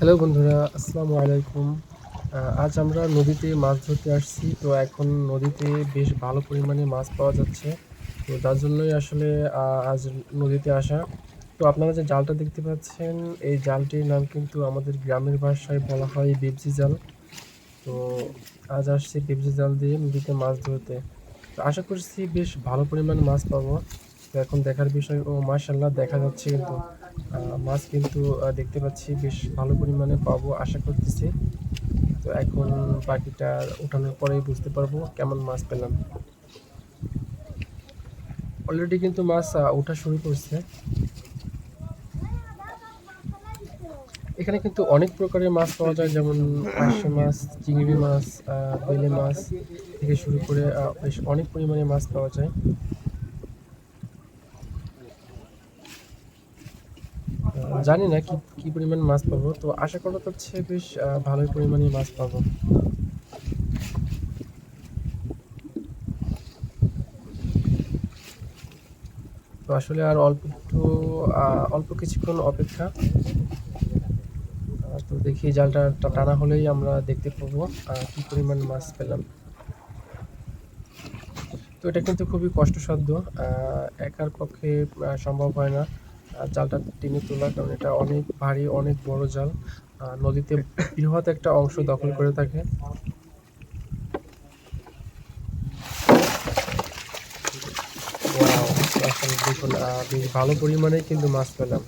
Hello বন্ধুরা, আসসালামু আলাইকুম। আজ আমরা নদীতে মাছ ধরতে আসছি। তো এখন নদীতে বেশ ভালো পরিমাণে মাছ পাওয়া যাচ্ছে। তো যার জন্যই আসলে আজ নদীতে আসা। তো আপনারা যে জালটা দেখতে পাচ্ছেন, এই জালটির নাম কিন্তু আমাদের গ্রামের ভাষায় বলা হয় বেবজি জাল। তো আজ আসছি বেবজি জাল দিয়ে নদীতে মাছ ধরতে। তো আশা করছি বেশ ভালো পরিমাণ মাছ পাবো। এখন দেখার বিষয়, ও মাশাল্লাহ দেখা যাচ্ছে কিন্তু। মাছ কিন্তু দেখতে পাচ্ছি বেশ ভালো পরিমাণে পাবো, আশা করতেছি। তো এখন বাকিটা ওঠানোর পরেই বুঝতে পারব কেমন মাছ পেলাম। অলরেডি কিন্তু মাছ ওঠা শুরু করছে। এখানে কিন্তু অনেক প্রকারের মাছ পাওয়া যায়, যেমন পার্শে মাছ, চিংড়ি মাছ বেলে মাছ থেকে শুরু করে বেশ অনেক পরিমাণে মাছ পাওয়া যায়। জানি না কি কি পরিমাণ মাছ পাবো। তো আশা করা যাচ্ছে বেশ ভালোই পরিমাণে মাছ পাবো। তো আসলে আর অল্প একটু অল্প কিছুক্ষণ অপেক্ষা। তো দেখি জালটা টানা হলেই আমরা দেখতে পাবো কি পরিমাণ মাছ পেলাম। তো এটা কিন্তু খুবই কষ্টসাধ্য একার পক্ষে সম্ভব হয় না। জালটা টেনে তোলা, কারণ এটা অনেক ভারী, অনেক বড় জাল। নদীতে বৃহৎ একটা অংশ দখল করে থাকে। দেখুন বেশ ভালো পরিমাণে কিন্তু মাছ পেলাম।